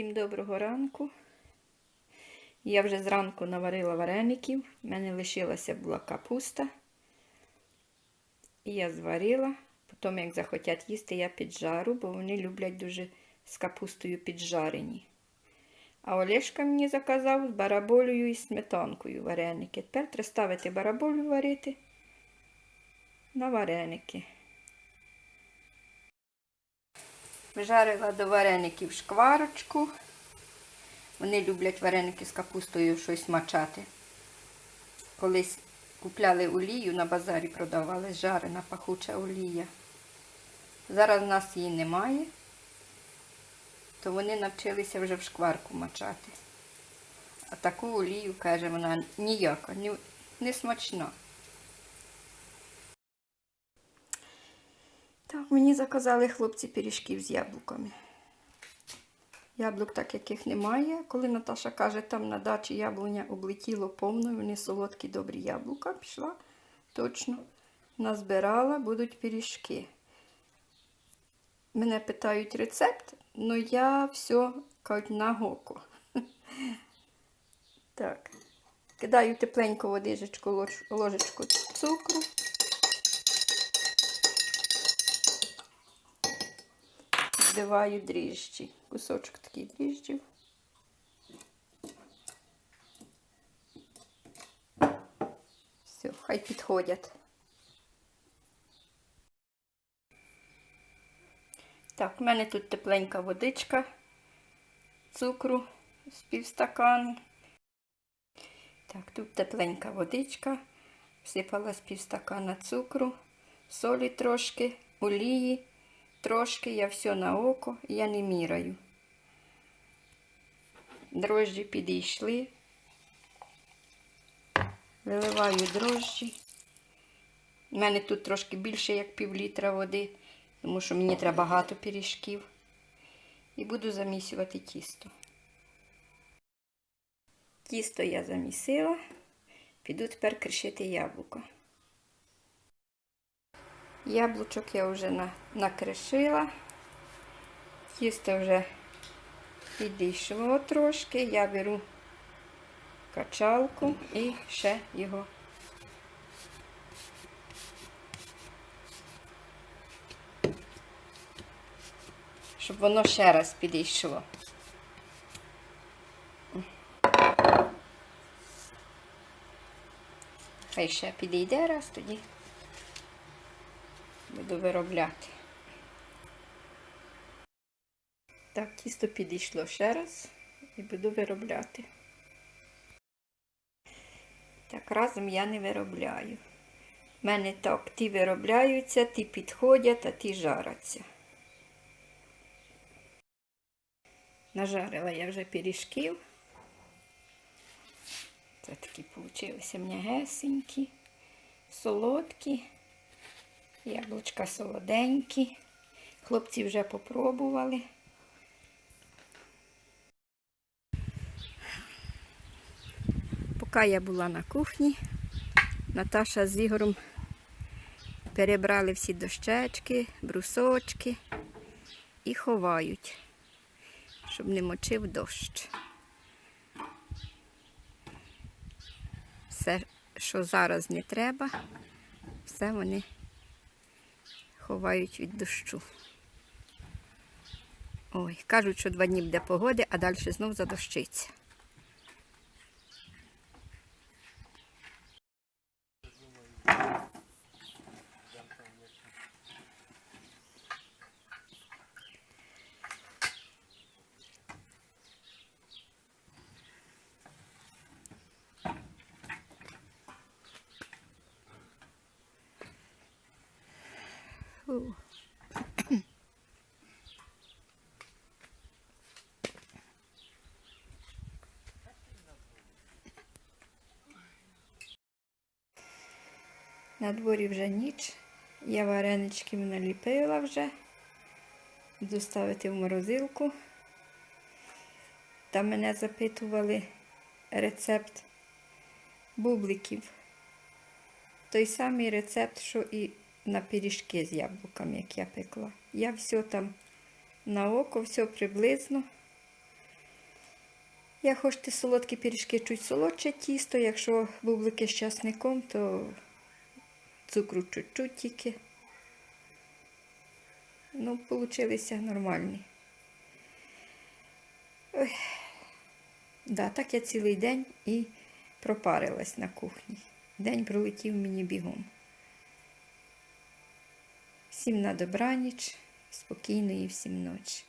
Всім доброго ранку. Я вже зранку наварила вареників. У мене лишилася була капуста. І я зварила. Потім, як захотять їсти, я піджару, бо вони люблять дуже з капустою піджарені. А Олешка мені заказав з бараболею і сметанкою вареники. Тепер треба ставити бараболю варити на вареники. Вжарила до вареників шкварочку. Вони люблять вареники з капустою щось мачати. Колись купляли олію на базарі, продавали жарена пахуча олія. Зараз в нас її немає, то вони навчилися вже в шкварку мачати. А таку олію, каже, вона ніяка, не смачна. Мені заказали хлопці пиріжків з яблуками. Яблук, так яких немає. Коли Наташа каже, там на дачі яблуня облетіло повно, вони солодкі добрі яблука. Пішла точно назбирала, будуть пиріжки. Мене питають рецепт, але я все кажуть на гоко. Так, кидаю тепленьку водичку, ложечку цукру. Збиваю дріжджі. Кусочок такий дріжджів. Все, хай підходять. Так, в мене тут тепленька водичка, цукру з півстакану. Так, тут тепленька водичка, всипала з півстакана цукру, солі трошки, олії. Трошки я все на око, я не міраю. Дрожжі підійшли. Виливаю дрожжі. У мене тут трошки більше, як пів літра води, тому що мені треба багато пиріжків. І буду замісювати тісто. Тісто я замісила, піду тепер кришити яблуко. Яблучок я вже на, накришила. Тісто вже підійшло трошки. Я беру качалку і ще його. Щоб воно ще раз підійшло. Хай ще підійде раз тоді буду виробляти. Так, тісто підійшло ще раз і буду виробляти. Так, разом я не виробляю. У мене так, ті виробляються, ті підходять, а ті жаряться. Нажарила я вже пиріжків. Це такі получилися м'ягесенькі, солодкі. Яблучка солоденькі. Хлопці вже попробували. Поки я була на кухні, Наташа з Ігорем перебрали всі дощечки, брусочки і ховають, щоб не мочив дощ. Все, що зараз не треба, все вони ховають від дощу. Ой, кажуть, що два дні буде погоди, а далі знов задощиться. На дворі вже ніч. Я вареничків наліпила вже. Буду ставити в морозилку. Там мене запитували рецепт бубликів. Той самий рецепт, що і на пиріжки з яблуками, як я пекла. Я все там на око, все приблизно Я хочете солодкі пиріжки чуть солодше тісто, якщо бублики з часником, то цукру чуть-чуть тільки. Ну, получилися нормальні. Ой. Да, так я цілий день і пропарилась на кухні. День пролетів мені бігом. Всім на добраніч, спокійної всім ночі.